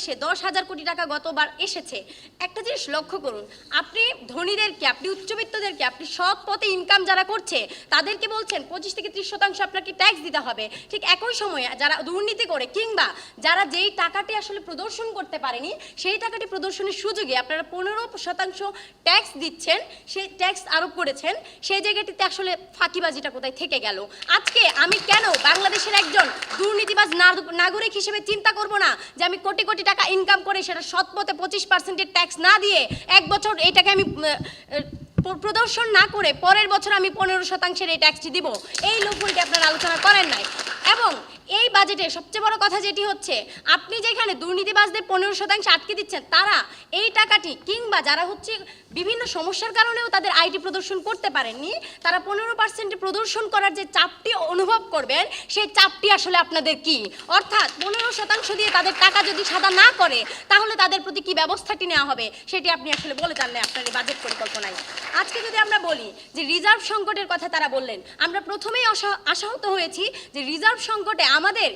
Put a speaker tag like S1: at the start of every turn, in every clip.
S1: বাংলাদেশে দশ হাজার কোটি টাকা গতবার এসেছে। একটা জিনিস লক্ষ্য করুন, আপনি ধনীদেরকে, আপনি উচ্চবিত্তদেরকে, আপনি সৎ পথে ইনকাম যারা করছে, তাদেরকে বলছেন পঁচিশ থেকে ত্রিশ শতাংশ আপনাকে ট্যাক্স দিতে হবে। ঠিক একই সময়ে যারা দুর্নীতি করে কিংবা যারা যেই টাকাটি আসলে প্রদর্শন করতে পারেনি, সেই টাকাটি প্রদর্শনের সুযোগে আপনারা পনেরো শতাংশ ট্যাক্স দিচ্ছেন, সেই ট্যাক্স আরোপ করেছেন, সেই জায়গাটিতে আসলে ফাঁকিবাজিটা কোথায় থেকে গেল? আজকে আমি কেন বাংলাদেশের একজন দুর্নীতিবাজ নাগরিক হিসেবে চিন্তা করব না যে আমি কোটি কোটি টাকা ইনকাম করে সেটা সৎ পথে পঁচিশ পার্সেন্টের ট্যাক্স না দিয়ে এক বছর এটাকে আমি প্রদর্শন না করে পরের বছর আমি পনেরো শতাংশের এই ট্যাক্সটি দিব। এই লোকগুলিকে আপনারা আলোচনা করেন নাই। এবং এই বাজেটে সবচেয়ে বড় কথা যেটি হচ্ছে, আপনি যেখানে দুর্নীতিবাজদের পনেরো শতাংশ আটকে দিচ্ছেন, তারা এই টাকাটি কিংবা যারা হচ্ছে বিভিন্ন সমস্যার কারণেও তাদের আইটি প্রদর্শন করতে পারেননি, তারা পনেরো পার্সেন্টে প্রদর্শন করার যে চাপটি অনুভব করবেন, সেই চাপটি আসলে আপনাদের কি? অর্থাৎ পনেরো শতাংশ দিয়ে তাদের টাকা যদি সাদা না করে, তাহলে তাদের প্রতি কি ব্যবস্থাটি নেওয়া হবে? সেটি আপনি আসলে বলে জানলে আপনার এই বাজেট পরিকল্পনায়। আজকে যদি আমরা বলি যে রিজার্ভ সংকটের কথা তারা বললেন, আমরা প্রথমেই আশা- আশাহত হয়েছি যে রিজার্ভ সংকটে আমাদের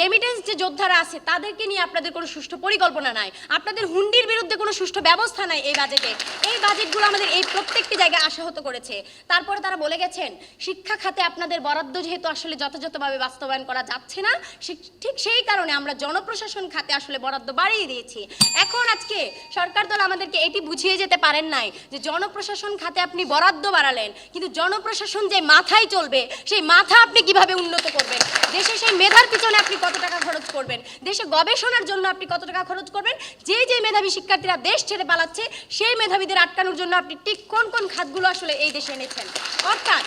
S1: রেমিটেন্স যে যোদ্ধারা আছে, তাদেরকে নিয়ে আপনাদের কোনো সুষ্ঠু পরিকল্পনা নাই। আপনাদের হুন্ডির বিরুদ্ধে কোনো সুষ্ঠু ব্যবস্থা নাই এই বাজেটে এই বাজেটগুলো আমাদের এই প্রত্যেকটি জায়গায় আশাহত করেছে। তারপরে তারা বলে গেছেন, শিক্ষা খাতে আপনাদের বরাদ্দ যেহেতু আসলে যথাযথভাবে বাস্তবায়ন করা যাচ্ছে না ঠিক সেই কারণে আমরা জনপ্রশাসন খাতে আসলে বরাদ্দ বাড়িয়ে দিয়েছি। এখন আজকে সরকার দল আমাদেরকে এটি বুঝিয়ে যেতে পারেন নাই যে জনপ্রশাসন খাতে আপনি বরাদ্দ বাড়ালেন, কিন্তু জনপ্রশাসন যে মাথায় চলবে, সেই মাথা আপনি কীভাবে উন্নত করবেন। দেশে সেই মেধার পিছনে আপনি কত টাকা খরচ করবেন? দেশে গবেষণার জন্য আপনি কত টাকা খরচ করবেন? যে যে মেধাবী শিক্ষার্থীরা দেশ ছেড়ে পালাচ্ছে, সেই মেধাবীদের আটকানোর জন্য আপনি ঠিক কোন কোন খাতগুলো আসলে এই দেশে এনেছেন? অর্থাৎ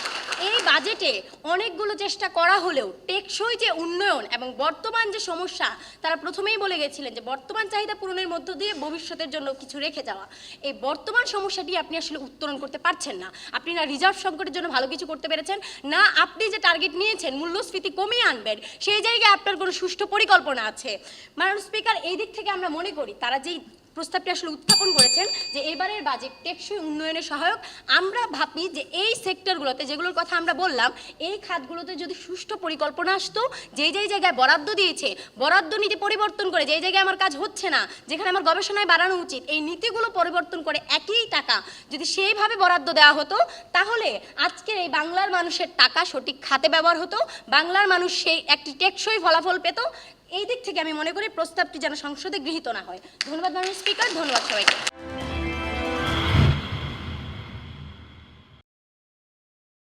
S1: এই বাজেটে অনেকগুলো চেষ্টা করা হলেও টেকসই যে উন্নয়ন এবং বর্তমান যে সমস্যা, তারা প্রথমেই বলে গেছিলেন যে বর্তমান চাহিদা পূরণের মধ্য দিয়ে ভবিষ্যতের জন্য কিছু রেখে যাওয়া। এই বর্তমান সমস্যাটি আপনি আসলে উত্তরণ করতে পারছেন না। আপনি না রিজার্ভ সংকটের জন্য ভালো কিছু করতে পেরেছেন, না আপনি যে টার্গেট নিয়েছেন, মূল্যস্ফীতি কমিয়ে আনবেন, সেই জায়গায় আপনার কোনো সুষ্ঠু পরিকল্পনা আছে। মাননীয় স্পিকার, এই দিক থেকে আমরা মনে করি, তারা যেই প্রস্তাবটি আসলে উত্থাপন করেছেন যে এবারের বাজেট টেকসই উন্নয়নের সহায়ক। আমরা ভাবি যে এই সেক্টরগুলোতে যেগুলোর কথা আমরা বললাম, এই খাতগুলোতে যদি সুষ্ঠু পরিকল্পনা আসতো, যেই যেই জায়গায় বরাদ্দ দিয়েছে, বরাদ্দ নীতি পরিবর্তন করে যেই জায়গায় আমার কাজ হচ্ছে না, যেখানে আমার গবেষণায় বাড়ানো উচিত, এই নীতিগুলো পরিবর্তন করে একই টাকা যদি সেইভাবে বরাদ্দ দেওয়া হতো, তাহলে আজকের এই বাংলার মানুষের টাকা সঠিক খাতে ব্যবহার হতো, বাংলার মানুষ সেই একটি টেকসই ফলাফল পেত এই দিক থেকে আমি মনে করি প্রস্তাবটি যেন সংসদে গৃহীত না হয়। ধন্যবাদ মাননীয় স্পিকার, ধন্যবাদ সবাইকে।